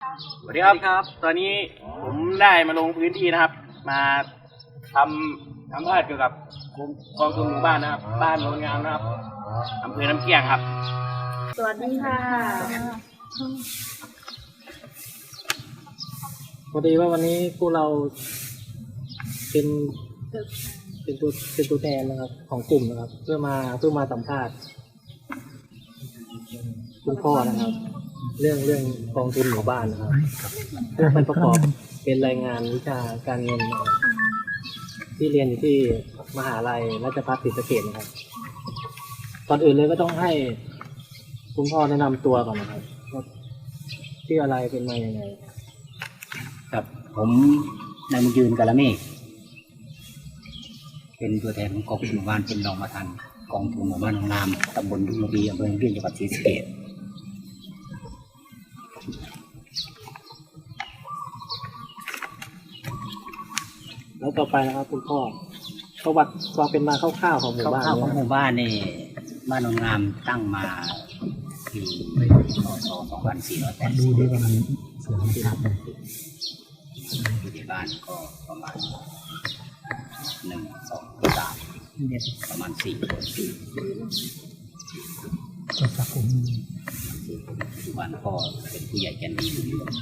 สวัสดีครับ ตอนนี้ผมได้มาลงพื้นที่นะครับ มาทำสัมภาษณ์เกี่ยวกับกรมกองทุนหมู่บ้านนะครับ บ้านโนนงามนะครับอำเภอน้ำเกลี้ยงครับ สวัสดีค่ะพอดีว่าวันนี้พวกเราเป็นเป็นตัวเป็นตัวแทนนะครับ ของกลุ่มนะครับ เพื่อมาเพื่อมาสัมภาษณ์คุณพ่อนะครับ เรื่องเรื่องกองทุนหมู่บ้านนะครับเพื่อไปประกอบเป็นรายงานวิชาการเงินที่เรียนอยู่ที่มหาลัยราชภัฏศรีสะเกษนะครับก่อนอื่นเลยก็ต้องให้คุณพ่อแนะนำตัวก่อนนะครับว่าชื่ออะไรเป็นมาอย่างไงครับผมนายมุญยืนกาละเมฆเป็นตัวแทนของกองทุนหมู่บ้านเป็นรองประธานกองทุนหมู่บ้านของนามตำบลดุงระบีอำเภอเพียงจังหวัดศรีสะเกษ แล้วต่อไปนะครับ คุณพ่อประวัติความเป็นมาคร่าวๆของหมู่บ้านข้าวๆของหเนี่ยมู่บ้านนี่บ้านนนงามตั้งมาที่พศ2480ดูด้วยว่ามันสวยงามอยู่ในบ้านก็ประมาณหนึ่งสองสามประมาณสี่คนปัจจุบันก็เป็นผู้ใหญ่จันดีบุญเหลือง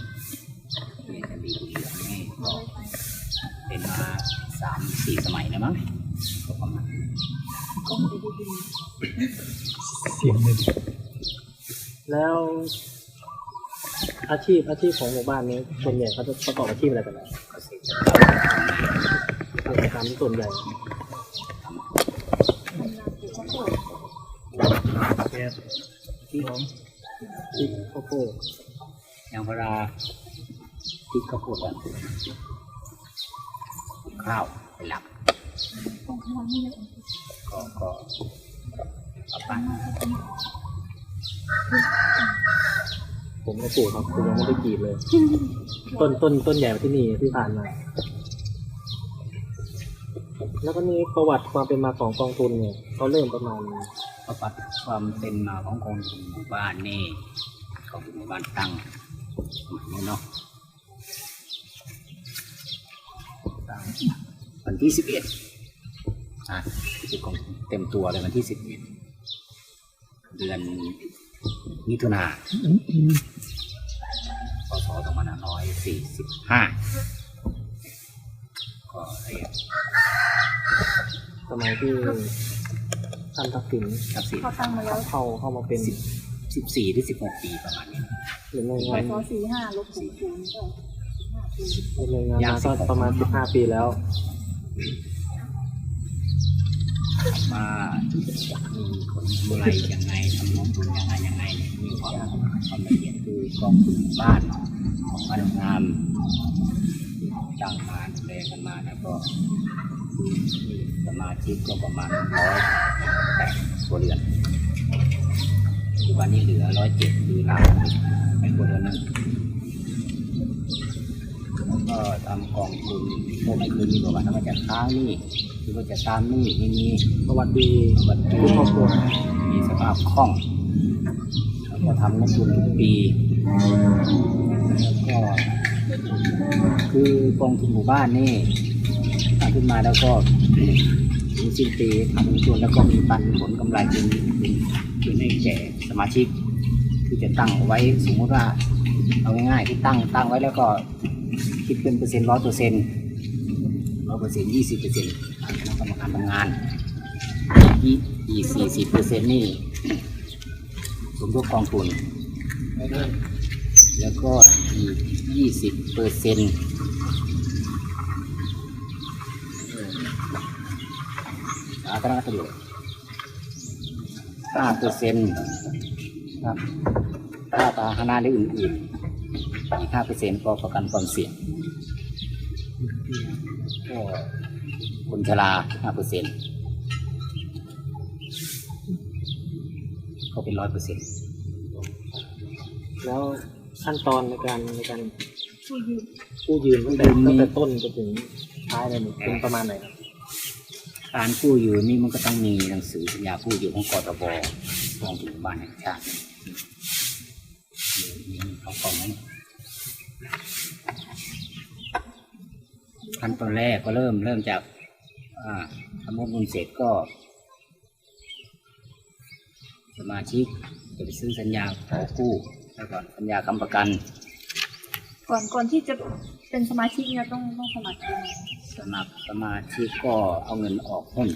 ผู้ใหญ่จันดีบุญเหลืองนี่ก็ เป็นมาสามสี่สมัยแล้วมั้งก็ประมาณแล้วอาชีพอาชีพของหมู่บ้านนี้ส่วนใหญ่เขาจะประกอบอาชีพอะไรกันนะเกษตรเกษตรกรรมส่วนใหญ่ที่ของที่ข้าวโพดยางพาราพริกข้าวโพดอะ ข้าวเป็นหลักก็ก็เอาไปผมก็ปลูกครับผมยังไม่ได้กรีดเลย ต้นต้นต้นใหญ่กว่าที่นี่ที่ผ่านมา แล้วก็มีประวัติความเป็นมาของกองทุนเนี่ยเขาเริ่มประมาณประวัติความเป็นมาของกองทุนหมู่บ้านนี่กองทุนหมู่บ้านตั้งสมัยนี้เนาะตั้ง วันที่สิบเอ็ดอะคือกองทุนเต็มตัวเลยวันที่สิบเอ็ดเดือนมิถุนาพศสองพันห้าร้อยสี่สิบห้าก็เรียกสมัยที่ท่านทักษิณทักษิณเขาตั้งมาแล้วเข้าเข้ามาเป็นสิบสิบสี่หรือสิบหกปีประมาณนี้หรือในพงานศสี่ห้าลบสี่ศูนย์ก็ในงานมาก็ประมาณ15ปีแล้ว ว่ามีคนทำอะไรยังไงทำลงทุนยังไงยังไงมีความความละเอียดคือกองทุนบ้านของบ้านงามตั้งมาดูแลกันมาแล้วก็มีสมาชิกก็ประมาณร้อยแปดครัวเรือนปัจจุบันนี้เหลือร้อยเจ็ดคือล้านเป็นครัวเรือนหนึงแล้ว ก็ทำกองทุนก็ไม่เคยมีประวัติว่าจะค้างหนี้หรือว่าจะตามหนี้ไม่มีประวัติดีประวัติทุกครอบครัวมีสภาพคล่องแล้วก็ทำงบดุลทุกปีแล้วก็คือกองทุนหมู่บ้านนี่ตั้งขึ้นมาแล้วก็ถึงสิ้นปีทำส่วนแล้วก็มีปันผลกำไรเป็นเป็นเป็นให้แก่สมาชิก คือจะตั้งเอาไว้สมมติว่าเอาง่ายๆที่ตั้งตั้งไว้แล้วก็ คิดเป็นเปอร์เซ็นต์ร้อยเปอร์เซ็นต์ร้อยเปอร์เซ็นต์ยี่สิบเปอร์เซ็นต์คณะกรรมการทำงานอีกอีกสี่สิบเปอร์เซ็นต์นี่สมทบกองทุนแล้วก็อีกยี่สิบเปอร์เซ็นต์สาธารณประโยชน์ห้าเปอร์เซ็นต์ครับถ้าพาหนะได้อื่นๆอีกห้าเปอร์เซ็นต์ก็ประกันความเสี่ยง คนชราห้าเปอร์เซ็นต์ก็เป็นร้อยเปอร์เซ็นต์แล้วขั้นตอนในการในการผู้ยืมกู้ยืมตั้งแต่ตั้งแต่ต้นจนถึงท้ายเลยเนี่ยเป็นประมาณไหนครับการกู้ยืมนี่มันก็ต้องมีหนังสือสัญญากู้ยืมของกตบกองทุนหมู่บ้านแห่งชาติมีมีเขากองนั้น ขั้นตอนแรกก็เริ่มเริ่มจากอ่าทำงบบุญเสร็จก็ สมาชิกจะไปซื้อสัญญาขอกู้ไปก่อนสัญญาค้ำประกัน ก่อนก่อนที่จะเป็นสมาชิกเนี่ยต้องต้องสมัครยังไงสมัครสมาชิกก็เอาเงินออกหุ้น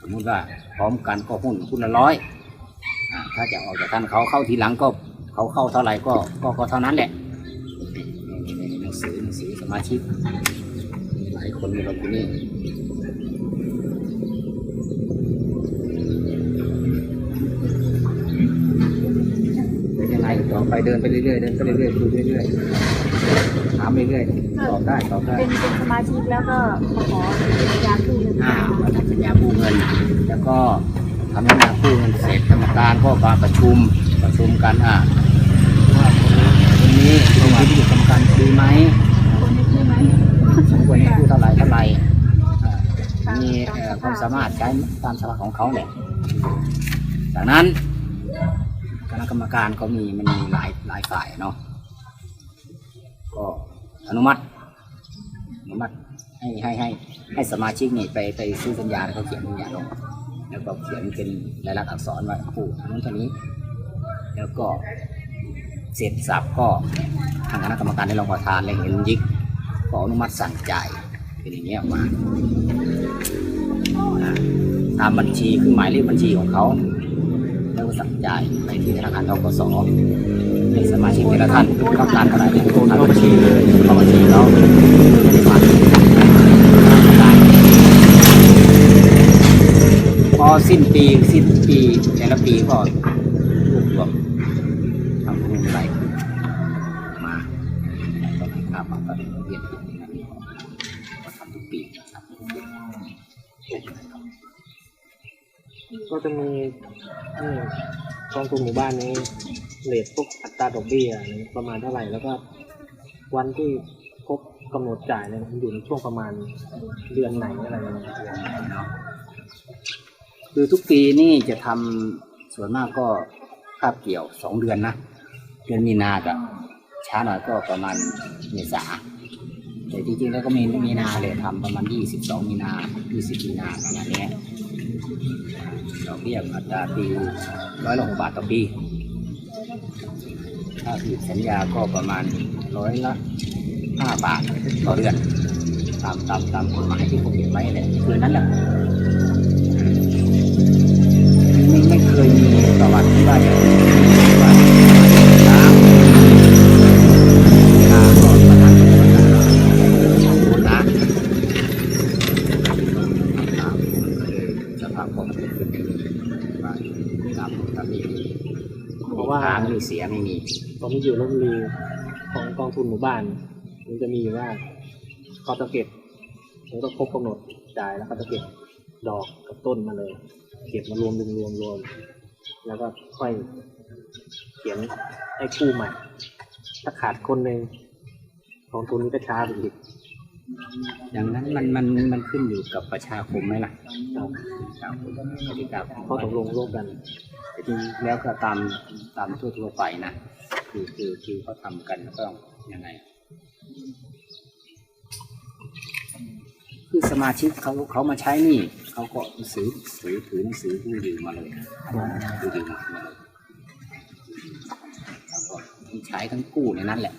สมมติว่าพร้อมกันก็หุ้นหุ้นละร้อยอ่าถ้าจะออกจากกันเขาเข้าทีหลังก็เขาเข้าเท่าไหร่ก็ก็ก็เท่านั้นแหละนี่นี่นี่หนังสือหนังสือสมาชิกหลาย คนมีเราที่นี่เป็นยังไงต่อไปเดินไปเรื่อยๆเดินไปเรื่อยๆคุยเรื่อยๆถามเรื่อยๆตอบได้ตอบได้เป็นเป็นสมาชิกแล้วก็มาขอสัญญากู้เงินอ่าทำสัญญากู้เงิน แล้วก็ทำสัญญากู้เงินเสร็จกรรมการก็มาประชุมประชุมกันอ่าว่าคนนี้คนนี้ที่อยู่กรรมการดีไหม คนนี้ใช่ไหม สม ควรให้กู้เท่าไหร่เท่าไหร่อ่ามีเอ่อความสามารถใช้ตามสภาพของเขาแหละจากนั้นคณะกรรมการก็มีมันมีหลายหลายฝ่ายเนาะก็อนุมัติอนุมัติให้ให้ให้ให้สมาชิกนี่ไปไปซื้อสัญญาแล้วเขาเขียนสัญญาลงแล้วก็เขียนเป็นลายลักษณ์อักษรว่าผู้อันนู้นเท่านี้ แล้วก็เสร็จสับก็ทางคณะกรรมการได้ลงประธานเลยเห็นยิก ก็อนุมัติสั่งจ่ายเป็นอย่างเงี้ยออกมาตามบัญชีคือหมายเลขบัญชีของเขาแล้วก็สั่งจ่ายไปที่ธนาคารทกสให้สมาชิกแต่ละท่านต้องการเท่าไหร่เนี่ยโอนเข้าบัญชีเลยเข้าบัญชีเขาพอสิ้นปีสิ้นปีแต่ละปีก็ ก็จะมีนี่กองทุนหมู่บ้านนี้เลทพวกอัตราดอกเบี้ยประมาณเท่าไหร่ แล้วก็วันที่ครบกำหนดจ่ายเนี่ยมันอยู่ในช่วงประมาณเดือนไหนอะไรอย่างเงี้ยคือทุกปีนี่จะทำส่วนมากก็คาบเกี่ยวสองเดือนนะเดือนมีนากับช้าหน่อยก็ประมาณเมษาแต่จริงๆแล้วก็มีมีนาเลยทำประมาณยี่สิบสองมีนายี่สิบมีนาประมาณเนี้ย ดอกเบี้ยอัตราปีร้อยละหกบาทต่อปี ถ้าผิดสัญญาก็ประมาณร้อยละห้าบาทต่อเดือน ตามตามตามกฎหมายที่ผมเขียนไว้เนี่ยคือนั้นแหละไม่ไม่เคยมีประวัติที่ว่าจะ ทุนหมู่บ้าน มันจะมีอยู่ว่าเขาจะเก็บมันก็ครบกำหนดจ่ายแล้วเขาจะเก็บดอกกับต้นมาเลย เก็บมารวมรวมรวมรวมแล้วก็ค่อยเขียนให้กู้ใหม่ ถ้าขาดคนหนึ่งกองทุนนี้ก็ช้าไปอีกดังนั้นมันมันมันขึ้นอยู่กับประชาคมไหมล่ะประชาคมกติกาของเขาตกลงร่วมกันแต่จริงๆแล้วก็ตามตามทั่วทั่วๆไปนะ คือคือคือเขาทำกันแล้วก็ ยังไง คือสมาชิกเขาเขามาใช้หนี่เขาก็ซื้อถือถือหนังสือผู้ยืมมาเลยผู้ยืมมาเลยแล้วก็ทั้งใช้ทั้งกู้ในนั้นแหละ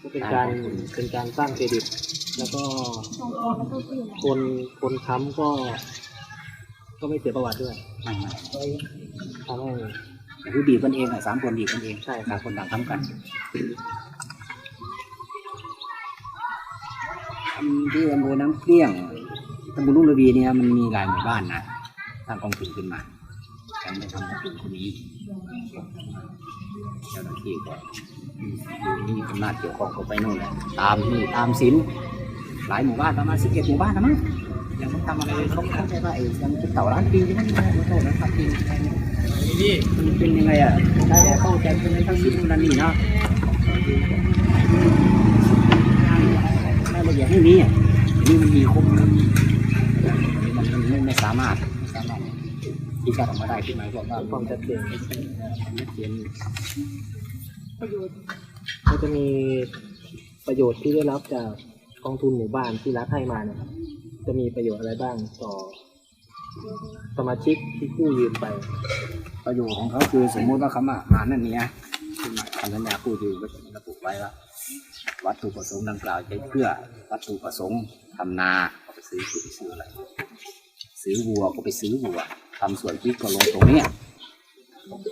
ก็เป็นการเป็นการสร้างเครดิต แล้วก็ส่งออกแล้วก็กู้คนคนค้ำก็ ก็ไม่เสียประวัติด้วยไม่ไม่ทำให้ คือบีบกันเองอะสามคนบีบกันเองใช่ครับต่างคนต่างทำกันทำที่อำเภอน้ำเกลี้ยงตำบลลุ่งระวีเนี่ยมันมีหลายหมู่บ้านนะทตั้งกองทุนขึ้นมายังไม่ทำกองทุนคนนี้เจ้าหน้าที่ก็อยู่นี่อำนาจเกี่ยวข้องก็ไปนู่นแหละตามนี่ตามสินหลายหมู่บ้านประมาณสิบเอ็ดหมู่บ้านนะมั้งยังไม่ทำอะไรเขาเขาใจว่าเออยังเป็นเต่าล้านปีใช่ไหมไม่ใช่นะครับปีนี่ มันเป็นยังไงอะได้แล้วเข้าใจเป็นในทั้งสิ้นนั่นนี่เนาะรายละเอียดไม่มีอะนี่มันมีครบนะมันมันไม่ไม่สามารถไม่สามารถที่จะออกมาได้ขึ้นมาบอกว่าความชัดเจนชัดเจนประโยชน์ก็จะมีประโยชน์ที่ได้รับจากกองทุนหมู่บ้านที่รัฐให้มานะครับ จะมีประโยชน์อะไรบ้างต่อ สมาชิกที่กู้ยืมไป ประโยชน์ของเขาคือสมมุติว่าเขามามานั่นนี่นะขึ้นมาทำสัญญากู้ยืมก็จะมีระบุไว้ว่าวัตถุประสงค์ดังกล่าวใช้เพื่อวัตถุประสงค์ทำนาก็ไปซื้อปุ๋ยซื้ออะไรซื้อวัวก็ไปซื้อวัวทำสวนพริกก็ลงตรงเนี้ย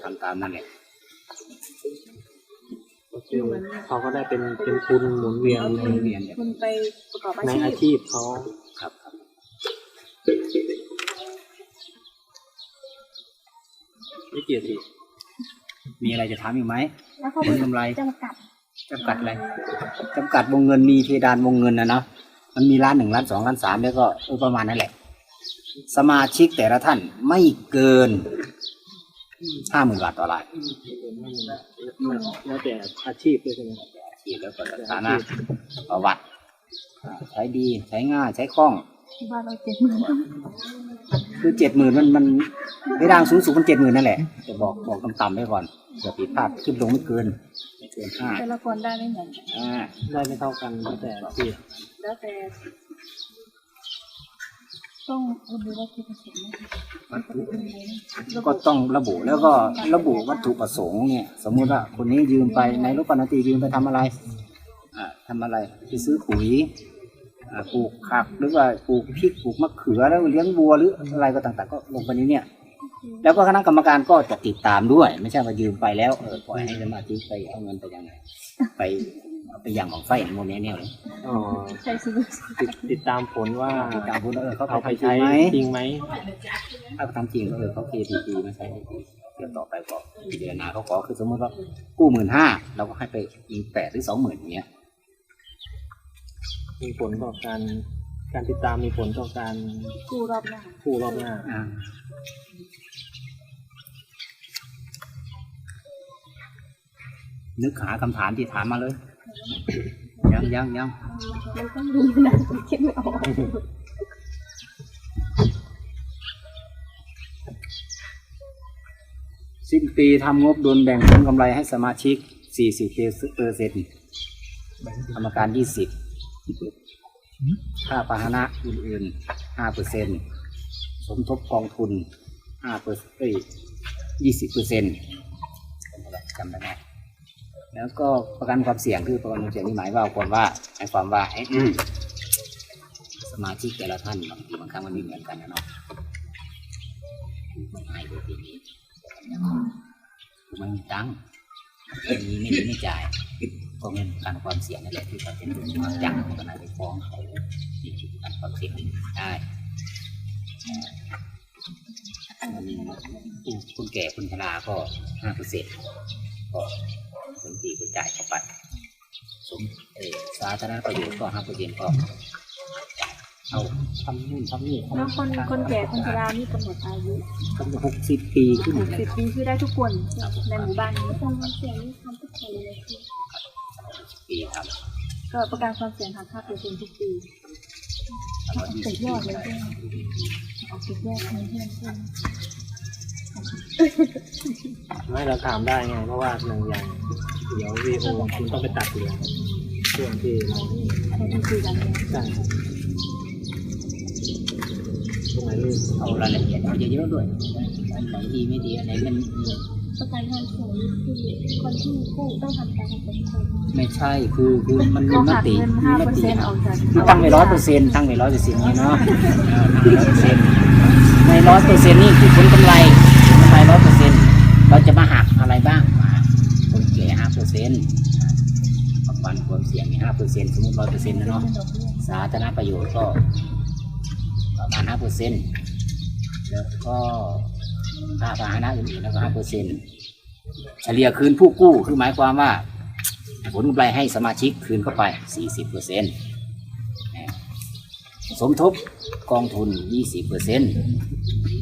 ทำตามนั่นแหละก็คือเขาก็ได้เป็นเป็นทุนหมุนเวียนหมุนเวียนเนี่ยคุณไปประกอบอาในชีอาพชีพเขาครับครับ ไม่เกี่ยวสิมีอะไรจะถามอีกไหมแล้วเขาผลกำไรจำกัดจำกัดอะไรจำกัดวงเงินมีเพดานวงเงินนะเนาะมันมีล้านหนึ่งล้านสองล้านสามแล้วก็เออประมาณนั่นแหละ สมาชิกแต่ละท่านไม่เกินห้าหมื่นบาทต่อรายแล้วแต่อาชีพด้วยใช่ไหมที่แล้วก็สถานะประวัติอ่าใช้ดีใช้ง่ายใช้คล่องที่บ้านเราเจ็ดหมื่น คือเจ็ดหมื่นมันมันเพดานสูงสุดมันเจ็ดหมื่นนั่นแหละจะบอกบอกต่ำๆไว้ก่อนเดี๋ยวผิดพลาดขึ้นลงไม่เกินไม่เกินห้าแต่ละคนได้ไม่เหมือนกันอ่าได้ไม่เท่ากันแล้วแต่อาชีพแล้วแต่ต้องดูว่าคือผสมไหมมันจะเป็นยังไงนะก็ต้องระบุแล้วก็ระบุวัตถุประสงค์เนี่ย สมมุติว่าคนนี้ยืมไปในรูปปนตียืมไปทำอะไรอ่าทำอะไรไปซื้อปุ๋ยอ่า ปลูกผักหรือว่าปลูกพริกปลูกมะเขือแล้วเลี้ยงวัวหรืออะไรก็ต่างๆ ก็ลงไปนี้เนี่ย แล้วก็คณะกรรมการก็จะติดตามด้วย ไม่ใช่ว่ายืมไปแล้วเออปล่อยให้สมาชิกไปเอาเงินไปยังไงไปเอาไปอย่างของไฟโมเนี้ยเนี่ยเลยอ๋อใช้ชีวิตติดติดตามผลว่าติดตามพูดว่าเออเขาเอาไปไปทำจริใช้งไหมจริงไหมถ้าเขาทำจริงก็เออเขาเคทีดีมาใช้เดี๋ยวต่อไปก็พิจารณาเขาขอคือสมมติว่ากู้หมื่นห้าเราก็ให้ไปอีกแปดหรือสองหมื่นอย่างเงี้ย มีผลต่อการการติดตามมีผลต่อการกู้รอบหน้ากู้รอบหน้าอ่านึกหาคำถามที่ถามมาเลย ยังยังยังมันต้องดูนะคิดไม่ออกสิ้นปีทำงบดุลแบ่งผลกำไรให้สมาชิก 40เปอร์เซ็นต์กรรมการ 20 ค่าพาหนะอื่นๆ5เปอร์เซ็นสมทบกองทุน5เปอร์เซ็นต์20เปอร์เซ็นต์จำได้ไหมแล้วก็ประกันความเสี่ยงคือประกันความเสี่ยงนี่หมายว่าความว่าหมายความว่าไอ้สมาชิกแต่ละท่านบางทีบางครั้งมันไม่เหมือนกันนะเนาะมันหายไปทีนี้ไม่มีตังค์ม่มีไม่มีไม่จ่าย ก็เงินการความเสี่ยงนั่นแหละที่เขาเป็นความจังมันก็น่าไปฟ้องเขาที่การความเสี่ยงได้มีผู้คนแก่คนชราก็ห้าเปอร์เซ็นต์ก็สมทีก็จ่ายเข้าไปสมเอสาธารณประโยชน์ก็ห้าเปอร์เซ็นต์ก็เอาทำนู่นทำนี่แล้วคนคนแก่คนชรานี่กำหนดอายุก็หกสิบปีขึ้นหกสิบปีคือได้ทุกคนในหมู่บ้านนี้ต้องเสี่ยงนี่ทำทุกคนเลยคือ ปีครับ ก็ประกันความเสี่ยงหักค่าเปอร์เซ็นต์ทุกปีสุดยอดเลยใช่ไหมออกสุดยอดเลยเพื่อนเพื่อนไม่เราถามได้ไงเพราะว่าหนึ่งอย่างเดี๋ยววีโอคุณต้องไปตัดเหลืองช่วงที่เราเขาต้องคุยกันเลยใช่ครับตรงไหนลืมเอารายละเอียดเอาเยอะๆด้วยอันไหนดีไม่ดีอันไหนมัน ประกันความเสี่ยงนี่คือคนที่กู้ต้องทำการเป็นคนไม่ใช่คือคือมันมีก็มหักติเงินมีห้ามเปอร์ติเซ็นต์ออกจากคือตั้งไว้ร้อยเปอร์เซ็นต์ตั้งไว้ร้อยเปอร์เซ็นต์นี่เนาะเออตั้งไว้ร้อยเปอร์เซ็นต์ในร้อยเปอร์เซ็นต์นี่คือผลกำไรผลกำไรร้อยเปอร์เซ็นต์เราจะมาหักอะไรบ้างมาคนแก่ห้าเปอร์เซ็นต์ประกันความเสี่ยงนี่ห้าเปอร์เซ็นต์สมมติร้อยเปอร์เซ็นต์นะเนาะสาธารณประโยชน์ก็ประมาณห้าเปอร์เซ็นต์แล้วก็ ค่าพาหนะอื่นๆแล้วก็ห้าเปอร์เซ็นต์เฉลี่ยคืนผู้กู้คือหมายความว่าผลกำไรให้สมาชิกคืนเข้าไป 40เปอร์เซ็นต์สมทบกองทุน 20เปอร์เซ็นต์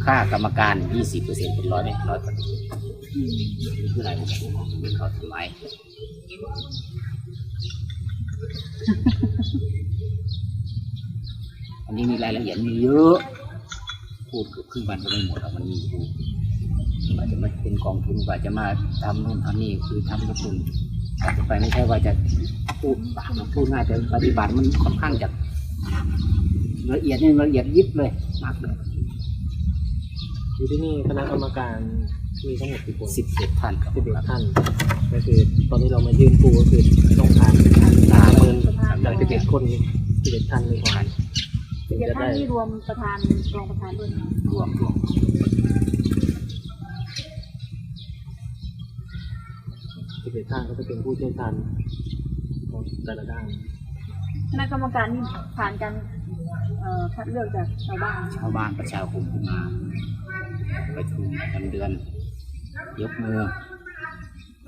ค่ากรรมการ 20เปอร์เซ็นต์เป็นร้อยไหมร้อยเปอร์เซ็นต์คืออะไรผมไม่เขาถึงไหมอันนี้มีรายละเอียดมีเยอะ พูดเกือบครึ่งวันก็ไม่หมดอะมันมีอยู่ว่าจะมาเป็นกองทุนว่าจะมาทำนู่นทำนี่คือทำกระทุนอาจจะไปไม่ใช่ว่าจะพูดปากพูดง่ายแต่ปฏิบัติมันค่อนข้างจะละเอียดนี่ละเอียดยิบเลยมากเลยอยู่ที่นี่คณะกรรมการมีทั้งหมดกี่คนสิบเอ็ดท่านครับสิบเอ็ดท่านก็คือตอนนี้เรามายื่นปูก็คือต้องผ่านการประเมินจากสิบเอ็ดคนสิบเอ็ดท่านนี้ก่อน ถึงเดี๋ยวจะท่านได้นี่รวมประธานรองประธานด้วยนะรวมรวมสิบเอ็ดท่านก็จะเป็นผู้เชี่ยวชาญของแต่ละด้านคณะกรรมการนี่ผ่านการเอ่อคัดเลือกจากชาวบ้านชาวบ้านประชาคมขึ้นมาประชุมประจำเดือน ยกมือ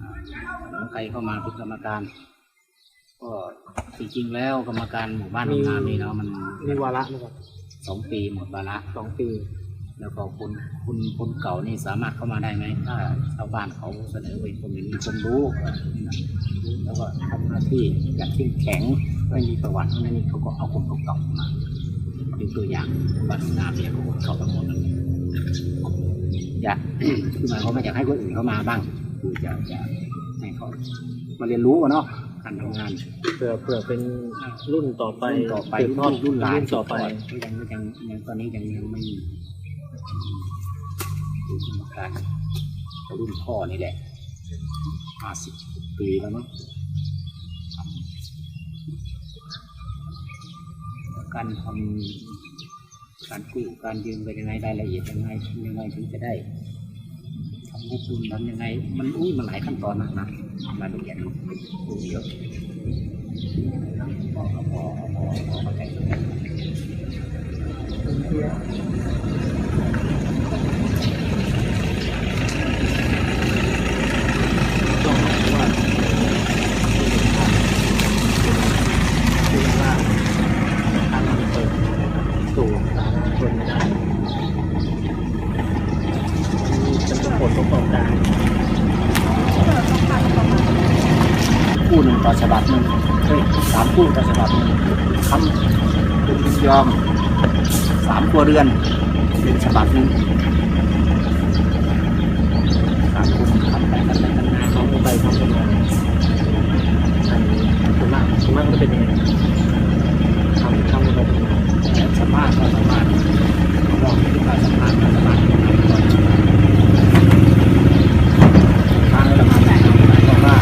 อ่าใครเข้ามาเป็นกรรมการ ก็จริงๆแล้วกรรมการหมู่บ้านโรงงานนี่เนาะมันมีวาระนะครับสองปีหมดวาระสองปี แล้วก็คนคนคนเก่านี่สามารถเข้ามาได้ไหมถ้าชาวบ้านเขาเสนอไปคนหนึ่งมีคนรู้แล้วก็ทำหน้าที่อย่างเข้มแข็งไม่มีประวัตินั่นนี่เขาก็เอาคนเก่าๆมาเป็นตัวอย่างบ้านนาเนี่ยเขาเข้าไปหมดเลยอยากคือหมายความว่าอยากให้คนอื่นเข้ามาบ้างคือจะจะให้เขามาเรียนรู้อะเนาะ การทำงานเผื่อเผื่อเป็นรุ่นต่อไปรุ่นต่อไปสืบทอดรุ่นหลานรุ่นต่อไปก็ยังยังยังตอนนี้ยังยังไม่มีคือกรรมการรุ่นพ่อนี่แหละห้าสิบปีแล้วเนาะการทำการกู้การยืมไปยังไงรายละเอียดยังไงทำยังไงถึงจะได้ ทำงบดุลทำยังไง มันอุ้ยมันหลายขั้นตอนนะนะรายละเอียดมันดูเยอะพอพอพอพอพอเข้าใจตรงนี้ ต้องบอกว่าคือว่าทางมันเปิดสู่สาธารณชนไม่ได้มันเป็นผลประกอบการ คู่หนึ่งต่อฉบับหนึ่งเฮ้ยสามคู่ต่อฉบับหนึ่งทำเป็น ยอมสามครัวเรือนเป็นฉบับหนึ่งสามคู่ทำไปกันไปกันมาเขาไปทำกันมาอันส่วนมากส่วนมากก็เป็นยังไงทำทำกันไปทำมาแล้วสามารถก็สามารถลองที่ว่าสามารถก็สามารถทำก่อนทางเรามาแต่งหมายความว่า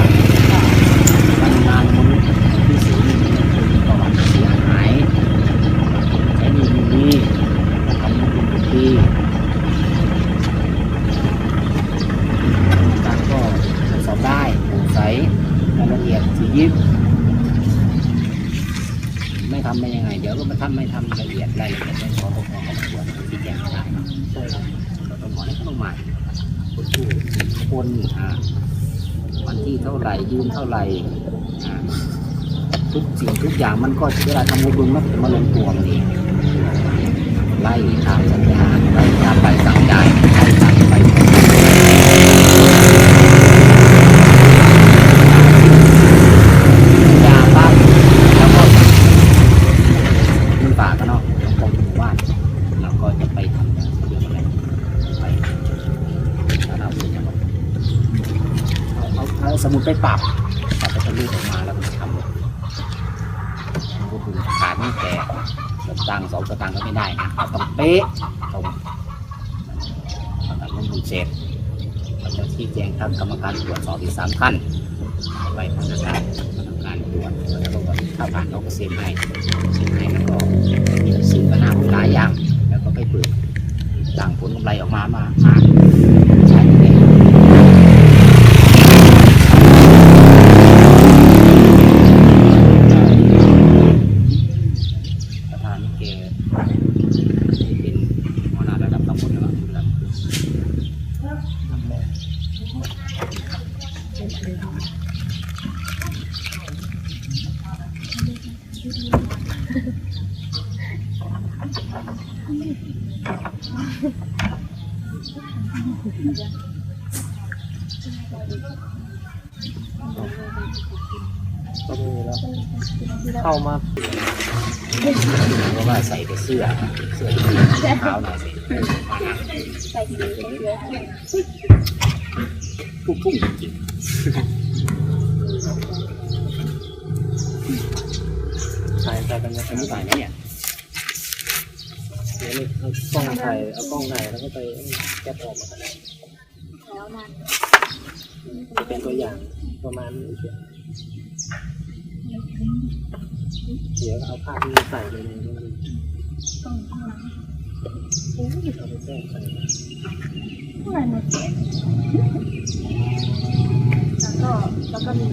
การงานมนุษย์ที่สูงมีประวัติเสียหายใช้ดีมีดีทำให้ดีดี การก็ตรวจสอบได้โปร่งใส รายละเอียดสียิบไม่ทำได้ยังไง เดี๋ยวก็มาทำไม่ทำละเอียดรายละเอียดไม่พอก็พอสมควรที่แจ้งไม่ได้เนอะใช่ครับต้องหมอนี่ก็ต้องมาคนผู้คนอ่าวันที่เท่าไหร่ยืนเท่าไหร่อ่าทุกสิ่งทุกอย่างมันก็เวลาทำงบดุลมันจะมาลงตัวมันเองไล่ตามสัญญาไล่ตามใบสั่งจ่ายไล่ตามใบ ยาปั๊บแล้วก็มีป่ากันเนาะตรงหมู่บ้านเราก็จะไปทำอย่างเดียวกันเลยไปถ้าเราเป็นจังหวัดเอาเอาเอา สมุดไปปรับปรับไปจะรูดออกมาแล้วก็ทำมันก็คือขาดไม่แต่สตางค์สองสตางค์ก็ไม่ได้นะเราต้องเป๊ะตรงเราทำลงทุนเสร็จเราจะชี้แจงทางกรรมการตรวจสอบอีกสามขั้นไปพนักานพนักานตรวจแล้วก็ถ้าผ่านเขาก็เซ็นให้เซ็นให้แล้วก็มีสิ่งปัญหาหลายอย่าง แล้วก็ไปเปิดต่างผลกำไรออกมามามา ประธานนี่แกเป็นหัวหน้าระดับตำบลแล้ว ก็มีแล้วเข้ามา เพราะว่าใส่แต่เสื้อเสื้อที่สีขาวหน่อยสิ ใส่สีเยอะ พุ่งพุ่งจริง ถ่ายถ่าย กันนะๆอันนี้ฝ่ายไหนเนี่ยเดี๋ยวนี้เอากล้องถ่ายเอากล้องถ่ายแล้วก็ไปแกะออกมาแล้วนานจะเป็นตัวอย่างประมาณนี้เฉยเดี๋ยวเอาภาพนี้ใส่ไปในนี้ต้องข้างหลังเอาไปแทรกใส่ข้างในมันแล้วก็แล้วก็มี